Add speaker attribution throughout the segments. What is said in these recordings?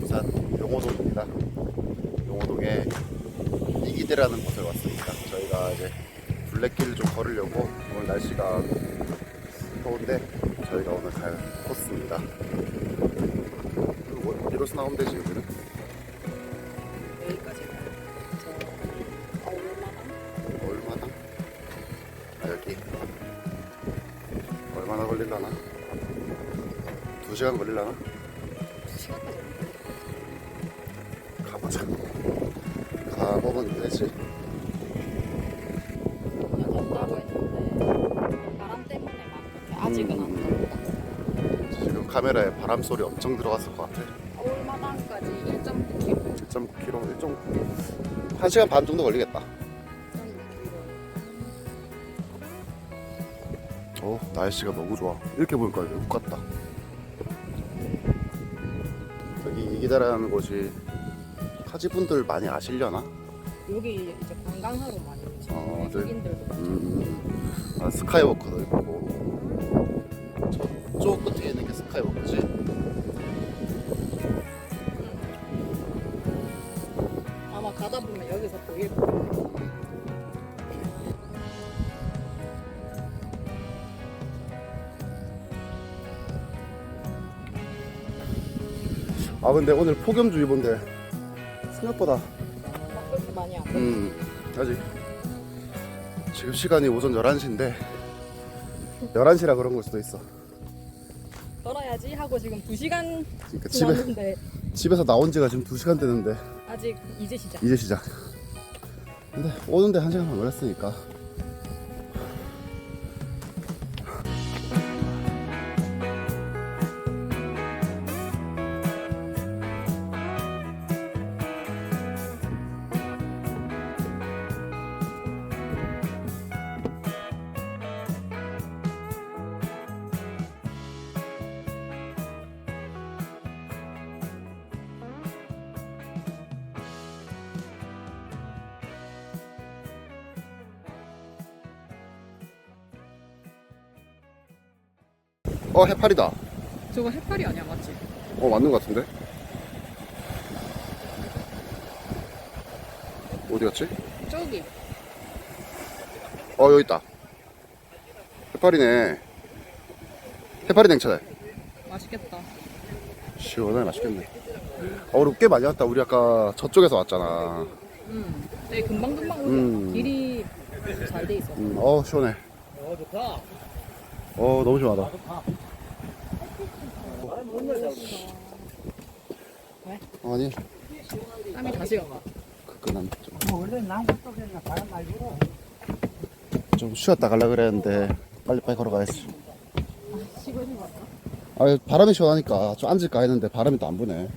Speaker 1: 부산 용호동입니다. 용호동에 이기대라는 곳에 왔으니까 저희가 이제 블랙길을 좀 걸으려고 오늘 날씨가 더운데 저희가 오늘 갈 코스입니다. 그리고 어디로서 나오면 되지 여기는?
Speaker 2: 여기까지 저 얼마나?
Speaker 1: 얼마나? 아 여기 얼마나 걸릴라나? 2시간 걸릴라나?
Speaker 2: 2시간
Speaker 1: 걸릴라나? 되지.
Speaker 2: 바람 때문에 막 아직은 안 간다.
Speaker 1: 지금 카메라에 바람 소리 엄청 들어갔을 것 같아.
Speaker 2: 얼마나까지 1.9km
Speaker 1: 1.9km, 1.9 1시간 반 정도 걸리겠다. 어, 날씨가 너무 좋아. 이렇게 보니까 외국 같다. 여기 이기다라는 곳이 타지분들 많이 아시려나?
Speaker 2: 여기 이제 관광하러 많이 오지.
Speaker 1: 어, 네.
Speaker 2: 외국인들도 많이
Speaker 1: 음, 아, 스카이워크도 있고 저쪽 끝에 있는 게 스카이워크지?
Speaker 2: 아마 가다 보면 여기서 보일 거예요.
Speaker 1: 아 근데 오늘 폭염주의보인데 생각보다
Speaker 2: 막 그렇게 많이 안 돼.
Speaker 1: 음 아직 지금 시간이 오전 11시인데 11시라 그런 걸 수도 있어
Speaker 2: 걸어야지 하고 지금 2시간
Speaker 1: 그러니까 집에,
Speaker 2: 지났는데
Speaker 1: 집에서 나온 지가 지금 2시간 되는데
Speaker 2: 아직 이제 시작.
Speaker 1: 이제 시작 근데 오는데 1시간 반 걸렸으니까 어 해파리다
Speaker 2: 저거 해파리 아니야 맞지?
Speaker 1: 어 맞는 것 같은데 어디 갔지?
Speaker 2: 저기
Speaker 1: 어 여기 있다 해파리네 해파리 냉차다
Speaker 2: 맛있겠다.
Speaker 1: 시원하게 맛있겠네 어 우리 꽤 많이 왔다 우리 아까 저쪽에서 왔잖아
Speaker 2: 음, 되게 금방 금방 오죠.
Speaker 1: 음.
Speaker 2: 길이 잘 돼 있어.
Speaker 1: 음, 어 시원해
Speaker 3: 어 좋다.
Speaker 1: 어 너무 시원하다
Speaker 2: 왜?
Speaker 1: 아니
Speaker 2: 땀이 다시 가.
Speaker 1: 그난 좀,
Speaker 3: 뭐 원래 남부 쪽에는 바람 많이 불어.
Speaker 1: 좀 쉬었다 갈라 그랬는데 빨리빨리 걸어가야지? 아 바람이 시원하니까 좀 앉을까 했는데 바람이 또 안 부네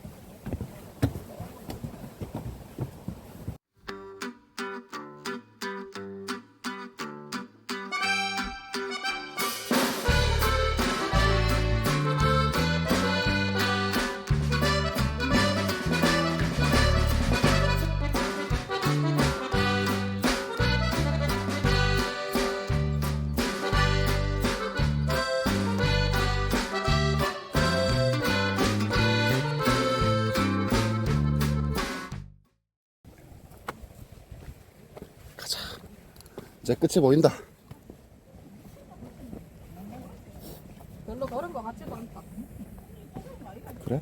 Speaker 1: 이제 끝이 보인다
Speaker 2: 별로 걸은 것 같지도 않다.
Speaker 1: 그래?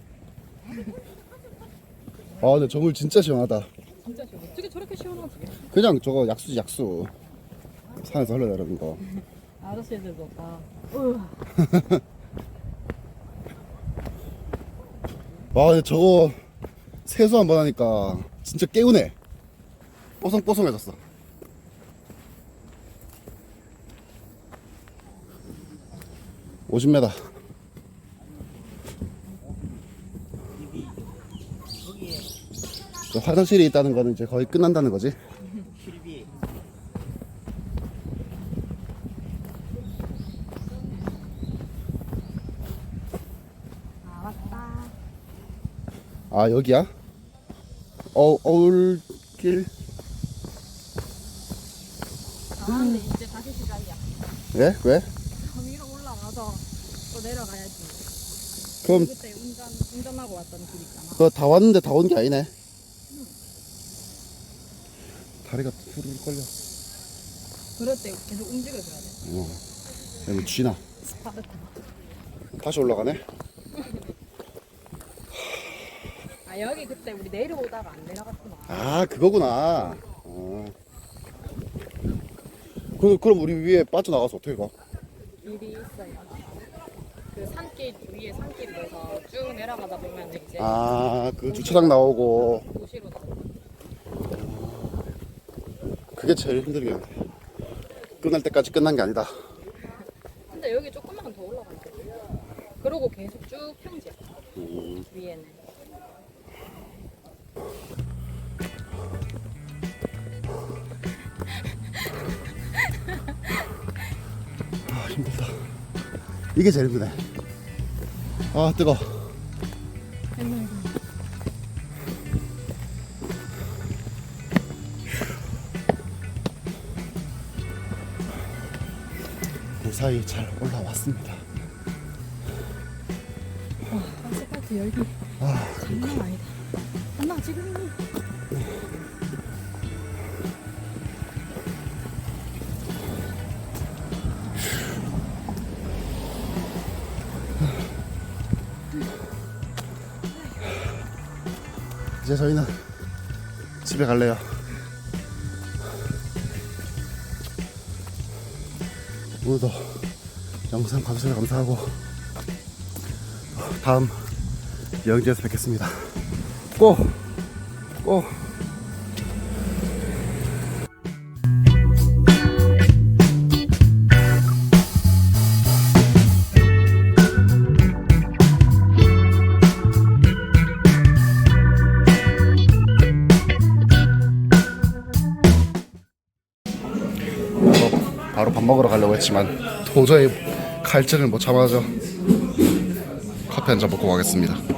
Speaker 1: 아 근데 저물 진짜 시원하다
Speaker 2: 진짜 시원. 어떻게 저렇게 시원하지?
Speaker 1: 그냥 저거 약수지 약수 산에서 흘러내리는 거
Speaker 2: 아저씨들도 다. 으.
Speaker 1: 와 근데 저거 세수 한 번 하니까 진짜 깨우네 뽀송뽀송해졌어 (50m) 저 화장실이 있다는 거는 이제 거의 끝난다는 거지.
Speaker 2: 아.
Speaker 1: 아 여기야 어 어울길
Speaker 2: 아 근데 이제 다시 시작이야.
Speaker 1: 왜 왜?
Speaker 2: 내려가야지.
Speaker 1: 그럼
Speaker 2: 그때 운전 운전하고 왔던 길 있잖아.
Speaker 1: 그거 다 왔는데 다 온 게 아니네. 다 다리가 후루룩 걸려.
Speaker 2: 그럴 때 계속 움직여줘야 돼.
Speaker 1: 어. 여기 쥐나. 다시 올라가네.
Speaker 2: 아 여기 그때 우리 내려오다가 안 내려갔구나.
Speaker 1: 아 그거구나. 어. 그, 그럼 우리 위에 빠져나가서 어떻게 가?
Speaker 2: 길이 있어요. 그 산길 위에 산길이 돼서 쭉 내려가다 보면 이제
Speaker 1: 아, 그 주차장 나오고
Speaker 2: 도시로 나.
Speaker 1: 그게 제일 힘들겠네. 끝날 때까지 끝난 게 아니다.
Speaker 2: 근데 여기 조금만 더 올라가면 돼. 그러고 계속 쭉 평지야.
Speaker 1: 음,
Speaker 2: 위에는.
Speaker 1: 아 힘들다. 이게 제일 힘드네. 아 뜨거. 무사히 잘 올라왔습니다.
Speaker 2: 아스팔트 열기
Speaker 1: 아,
Speaker 2: 장난 아니다. 엄마 지금
Speaker 1: 이제 저희는 집에 갈래요. 오늘도 영상 봐주셔서 감사하고 다음 여행지에서 뵙겠습니다. 꼭! 꼭! 바로 밥 먹으러 가려고 했지만 도저히 갈증을 못 참아서 커피 한 잔 먹고 가겠습니다.